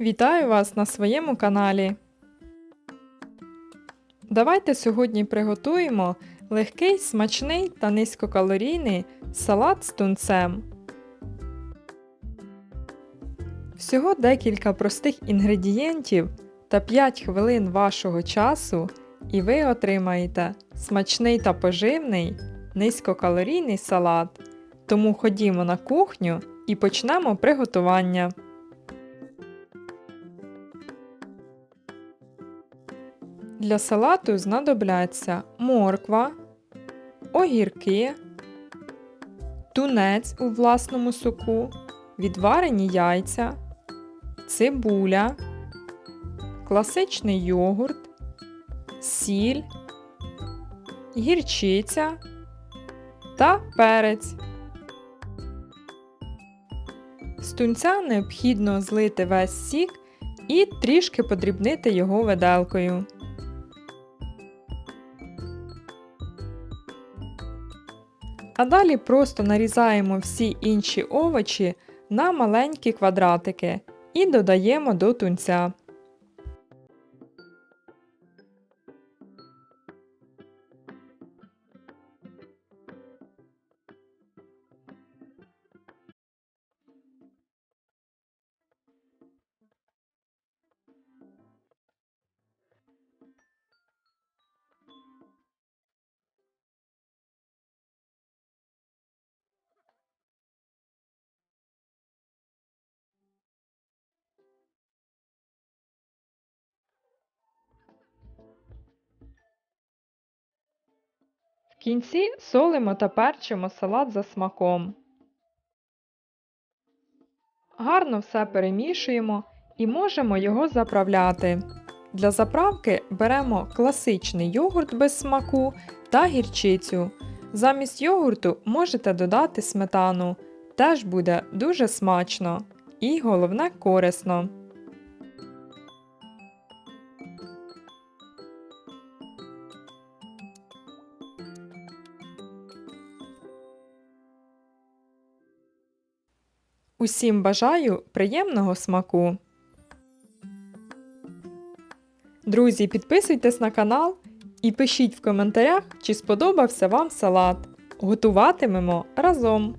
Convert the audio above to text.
Вітаю вас на своєму каналі. Давайте сьогодні приготуємо легкий, смачний та низькокалорійний салат з тунцем. Всього декілька простих інгредієнтів та 5 хвилин вашого часу, і ви отримаєте смачний та поживний низькокалорійний салат. Тому ходімо на кухню і почнемо приготування. Для салату знадобляться морква, огірки, тунець у власному соку, відварені яйця, цибуля, класичний йогурт, сіль, гірчиця та перець. З тунця необхідно злити весь сік і трішки подрібнити його виделкою. А далі просто нарізаємо всі інші овочі на маленькі квадратики і додаємо до тунця. Кінці солимо та перчимо салат за смаком. Гарно все перемішуємо і можемо його заправляти. Для заправки беремо класичний йогурт без смаку та гірчицю. Замість йогурту можете додати сметану. Теж буде дуже смачно і головне корисно. Усім бажаю приємного смаку! Друзі, підписуйтесь на канал і пишіть в коментарях, чи сподобався вам салат. Готуватимемо разом!